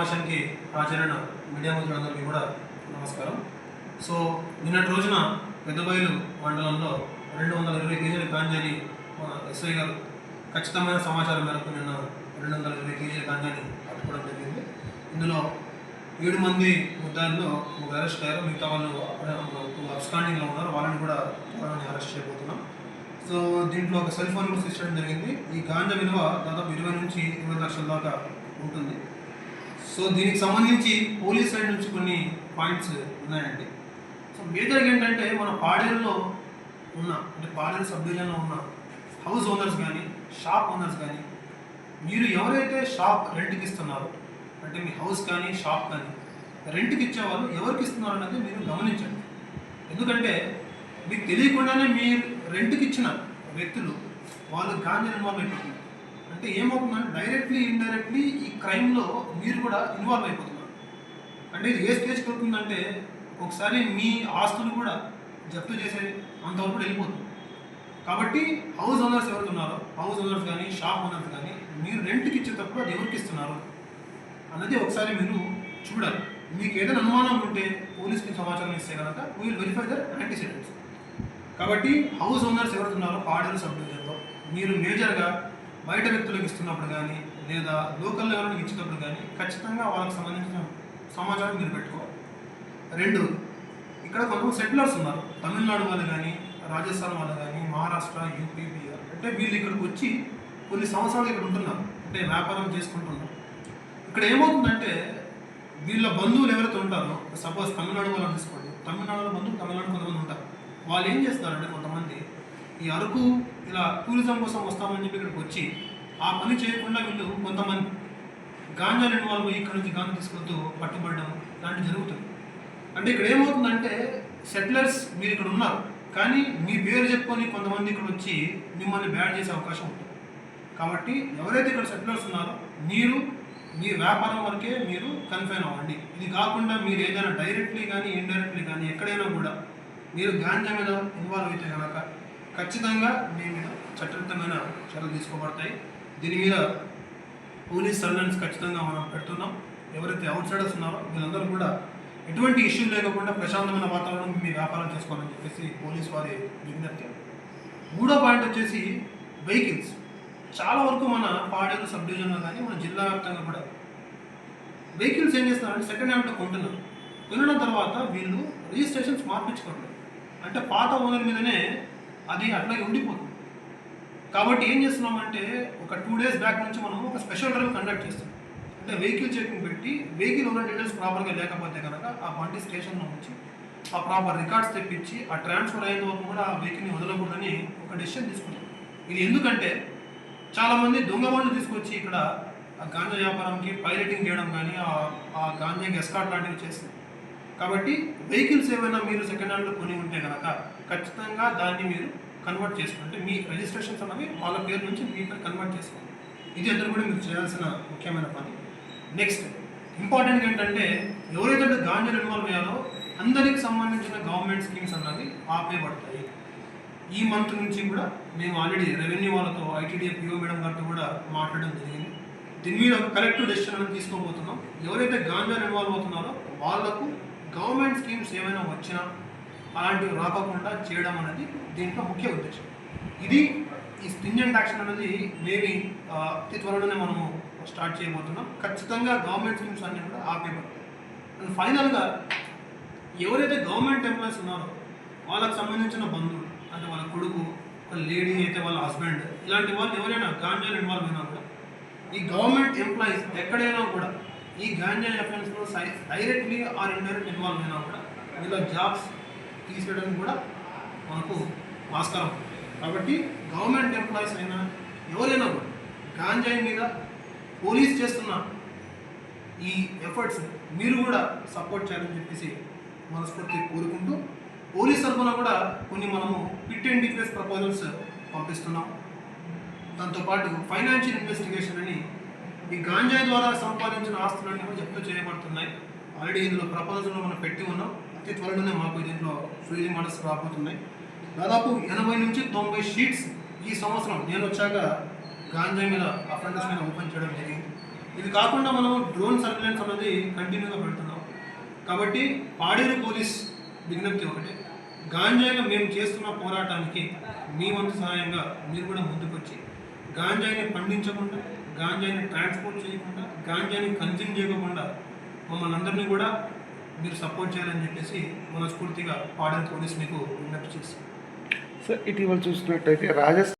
సమావేశానికి హాజరైన మీడియా మిత్రులందరికీ కూడా నమస్కారం. సో నిన్నటి రోజున పెద్దబయలు మండలంలో రెండు వందల ఇరవై కేజీల గాంజాని మన ఎస్ఐ గారు ఖచ్చితమైన సమాచారం మేరకు నిన్న రెండు వందల ఇరవై కేజీల గాంజాని పట్టుకోవడం జరిగింది. ఇందులో ఏడు మంది ముద్దాల్లో ముగ్గురు అరెస్ట్ అయ్యారు. మిగతా వాళ్ళు అబ్స్కాండింగ్లో ఉన్నారు. వాళ్ళని కూడా త్వరలోనే అరెస్ట్ చేయబోతున్నాం. సో దీంట్లో ఒక సెల్ ఫోన్ కూడా సృష్టించడం జరిగింది. ఈ గాంజా విలువ దాదాపు ఇరవై నుంచి ఇరవై లక్షల దాకా ఉంటుంది. సో దీనికి సంబంధించి పోలీస్ సైడ్ నుంచి కొన్ని పాయింట్స్ ఉన్నాయండి. సో మేజర్గా ఏంటంటే మన పాడేరులో ఉన్న అంటే పాడేరు సబ్ డివిజన్లో ఉన్న హౌస్ ఓనర్స్ కానీ షాప్ ఓనర్స్ కానీ మీరు ఎవరైతే షాప్ రెంట్కి ఇస్తున్నారో అంటే మీ హౌస్ కానీ షాప్ కానీ రెంట్కి ఇచ్చేవాళ్ళు ఎవరికి ఇస్తున్నారు అన్నది మీరు గమనించండి. ఎందుకంటే మీకు తెలియకుండానే మీరు రెంట్కి ఇచ్చిన వ్యక్తులు వాళ్ళు గాంజా నిర్మాణం అయిపోతున్నారు అంటే ఏమవుతుందంటే డైరెక్ట్లీ ఇండైరెక్ట్లీ ఈ క్రైమ్లో మీరు కూడా ఇన్వాల్వ్ అయిపోతున్నారు. అంటే ఇది ఏ స్టేజ్కి వెళ్తుందంటే ఒకసారి మీ ఆస్తులు కూడా జప్తు చేసే అంతవరకు కూడా వెళ్ళిపోతుంది కాబట్టి హౌస్ ఓనర్స్ ఎవరుతున్నారో ఉన్నారో హౌస్ ఓనర్స్ కానీ షాప్ ఓనర్స్ కానీ మీరు రెంట్కి ఇచ్చేటప్పుడు అది ఎవరికి ఇస్తున్నారు అన్నది ఒకసారి మీరు చూడాలి. మీకు ఏదైనా అనుమానం ఉంటే పోలీస్కి సమాచారం ఇస్తే కనుక విల్ వెరిఫై దర్ యాంటీసిడెంట్స్ కాబట్టి హౌస్ ఓనర్స్ ఎవరుతున్నారో పాడేరు సబ్ డివిజన్లో మీరు మేజర్గా బయట వ్యక్తులకు ఇస్తున్నప్పుడు కానీ లేదా లోకల్ లెవెల్కి ఇచ్చేటప్పుడు కానీ ఖచ్చితంగా వాళ్ళకి సంబంధించిన సమాచారం మీరు పెట్టుకోవాలి రెండు ఇక్కడ కొంతమంది సెటిలర్స్ ఉన్నారు. తమిళనాడు వాళ్ళు కానీ రాజస్థాన్ వాళ్ళు కానీ మహారాష్ట్ర యూపీ బీహార్. అంటే వీళ్ళు ఇక్కడికి వచ్చి కొన్ని సంవత్సరాలు ఇక్కడ ఉంటున్నారు. అంటే వ్యాపారం చేసుకుంటున్నారు. ఇక్కడ ఏమవుతుందంటే వీళ్ళ బంధువులు ఎవరైతే ఉంటారో సపోజ్ తమిళనాడు వాళ్ళని తీసుకోండి. తమిళనాడులో బంధువులు తమిళనాడు కొంతమంది ఉంటారు. వాళ్ళు ఏం చేస్తారంటే కొంతమంది ఈ అరకు ఇలా టూరిజం కోసం వస్తామని చెప్పి ఇక్కడికి వచ్చి ఆ పని చేయకుండా వీళ్ళు కొంతమంది గాంజాలు ఇన్వాల్వ్ అయ్యి ఇక్కడ నుంచి గాంజా తీసుకెళ్తూ పట్టుబడడం లాంటివి జరుగుతుంది అంటే ఇక్కడ ఏమవుతుందంటే సెటిలర్స్ మీరు ఇక్కడ ఉన్నారు కానీ మీ పేరు చెప్పుకొని కొంతమంది ఇక్కడ వచ్చి మిమ్మల్ని బ్యాడ్ చేసే అవకాశం ఉంటుంది. కాబట్టి ఎవరైతే ఇక్కడ సెటిలర్స్ ఉన్నారో మీరు మీ వ్యాపారం వరకే మీరు కన్ఫైన్ అవ్వండి. ఇది కాకుండా మీరు ఏదైనా డైరెక్ట్లీ కానీ ఇండైరెక్ట్లీ కానీ ఎక్కడైనా కూడా మీరు గాంజా మీద ఇన్వాల్వ్ అయితే కనుక ఖచ్చితంగా మీ మీద చట్టబద్ధమైన చర్యలు తీసుకోబడతాయి. దీని మీద పోలీస్ సర్వెన్స్ ఖచ్చితంగా మనం పెడుతున్నాం. ఎవరైతే అవుట్ సైడర్స్ ఉన్నారో వీళ్ళందరూ కూడా ఎటువంటి ఇష్యూ లేకుండా ప్రశాంతమైన వాతావరణం మీ వ్యాపారం చేసుకోవాలని చెప్పేసి పోలీస్ వారి విజ్ఞప్తి. మూడో పాయింట్ వచ్చేసి వెహికల్స్. చాలా వరకు మన పాడేరు సబ్ డివిజన్లో కానీ మన జిల్లా వ్యాప్తంగా కూడా వెహికల్స్ ఏం చేస్తున్నారంటే సెకండ్ హ్యాండ్లో కొంటున్నారు. కొనడం తర్వాత వీళ్ళు రిజిస్ట్రేషన్స్ మార్పించుకుంటారు అంటే పాత ఓనర్ మీదనే అది అట్లాగే ఉండిపోతుంది. కాబట్టి ఏం చేస్తున్నామంటే ఒక టూ డేస్ బ్యాక్ నుంచి మనం ఒక స్పెషల్ డ్రైవ్ కండక్ట్ చేస్తున్నాం. అంటే వెహికల్ చెకింగ్ పెట్టి వెహికల్ ఉన్న డీటెయిల్స్ ప్రాపర్గా లేకపోతే కనుక ఆ బండి స్టేషన్లో ఉంచి ఆ ప్రాపర్ రికార్డ్స్ తెప్పించి ఆ ట్రాన్స్ఫర్ అయిన వరకు కూడా ఆ వెహికల్ని వదలకూడదని ఒక డెసిషన్ తీసుకున్నాం. ఇది ఎందుకంటే చాలామంది దొంగ బండ్లు తీసుకొచ్చి ఇక్కడ ఆ గాంజా వ్యాపారంకి పైలటింగ్ చేయడం కానీ ఆ- ఆ గాంజాకి ఎస్కాట్ లాంటివి చేస్తుంది కాబట్టి వెహికల్స్ ఏమైనా మీరు సెకండ్ హ్యాండ్లో కొని ఉంటే కనుక ఖచ్చితంగా దాన్ని మీరు కన్వర్ట్ చేసుకోండి. మీ రిజిస్ట్రేషన్స్ అన్నవి వాళ్ళ పేరు నుంచి మీ పేరు కన్వర్ట్ చేసుకోండి. ఇది అందరూ కూడా మీరు చేయాల్సిన ముఖ్యమైన పని. నెక్స్ట్ ఇంపార్టెంట్ ఏంటంటే ఎవరైతే గాంధీ ఇన్వాల్వ్ అయ్యారో అందరికి సంబంధించిన గవర్నమెంట్ స్కీమ్స్ అన్నవి ఆపేయబడతాయి ఈ మంత్ నుంచి కూడా మేము ఆల్రెడీ రెవెన్యూ వాళ్ళతో ఐటీడీఏ పిఓ మేడం గారితో కూడా మాట్లాడడం జరిగింది. దీని మీద ఒక కరెక్టివ్ డెసిషన్ అనేది తీసుకోబోతున్నాం. ఎవరైతే గాంజా ఇన్వాల్వ్ అవుతున్నారో వాళ్ళకు గవర్నమెంట్ స్కీమ్స్ ఏమైనా వచ్చినా అలాంటివి రాకుండా చేయడం అనేది దీంట్లో ముఖ్య ఉద్దేశం. ఇది ఈ స్టింజెంట్ యాక్షన్ అనేది మేబీ అతి త్వరలోనే మనము స్టార్ట్ చేయబోతున్నాం. ఖచ్చితంగా గవర్నమెంట్ స్కీమ్స్ అన్నీ కూడా ఆపేయబడతాయి అండ్ ఫైనల్గా ఎవరైతే గవర్నమెంట్ ఎంప్లాయీస్ ఉన్నారో వాళ్ళకి సంబంధించిన బంధువులు అంటే వాళ్ళ కొడుకు వాళ్ళ లేడీ అయితే వాళ్ళ హస్బెండ్ ఇలాంటి వాళ్ళు ఎవరైనా గాంజాలు ఇన్వాల్వ్ అయినా కూడా ఈ గవర్నమెంట్ ఎంప్లాయీస్ ఎక్కడైనా కూడా ఈ గాంజా అఫెన్స్లో డైరెక్ట్లీ ఆర్ ఇండైరెక్ట్ ఇన్వాల్వ్ అయినా కూడా వీళ్ళ జాబ్స్ తీసేయడానికి కూడా మనకు ఆస్కారం కాబట్టి గవర్నమెంట్ ఎంప్లాయీస్ అయినా ఎవరైనా కూడా గాంజాయి మీద పోలీస్ చేస్తున్న ఈ ఎఫర్ట్స్ మీరు కూడా సపోర్ట్ చేయాలని చెప్పేసి మనస్ఫూర్తి కోరుకుంటూ పోలీస్ తరఫున కూడా కొన్ని మనము పిట్ అండ్ డిఫెన్స్ ప్రపోజల్స్ పంపిస్తున్నాం. దాంతోపాటు ఫైనాన్షియల్ ఇన్వెస్టిగేషన్ అని ఈ గాంజాయి ద్వారా సంపాదించిన ఆస్తులన్నీ కూడా జప్తు చేయబడుతున్నాయి. ఆల్రెడీ ఇందులో ప్రపోజల్లో మనం పెట్టి ఉన్నాం. అతి త్వరలోనే మాకు దీంట్లో ఫ్రీజింగ్ ఆర్డర్స్ రాబోతున్నాయి. దాదాపు ఎనభై నుంచి తొంభై షీట్స్ ఈ సంవత్సరం నేను వచ్చాక గాంజా మీద అఫెండర్స్ మీద ఓపెన్ చేయడం జరిగింది. ఇది కాకుండా మనం డ్రోన్ సర్వేలెన్స్ అనేది కంటిన్యూగా పెడుతున్నాం. కాబట్టి పాడేరు పోలీస్ విజ్ఞప్తి ఒకటే. గాంజాయిలో మేము చేస్తున్న పోరాటానికి మీ వంతు సహాయంగా మీరు కూడా ముందుకొచ్చి గాంజాయిని పండించకుండా గాంజాయిని ట్రాన్స్పోర్ట్ చేయకుండా గాంజాయిని కన్జ్యూమ్ చేయకుండా మమ్మల్ని అందరినీ కూడా మీరు సపోర్ట్ చేయాలని చెప్పేసి మనస్ఫూర్తిగా పాడేరు పోలీస్ మీకు విజ్ఞప్తి చేసి సార్ ఇటీవల చూసినట్టయితే రాజస్థాన్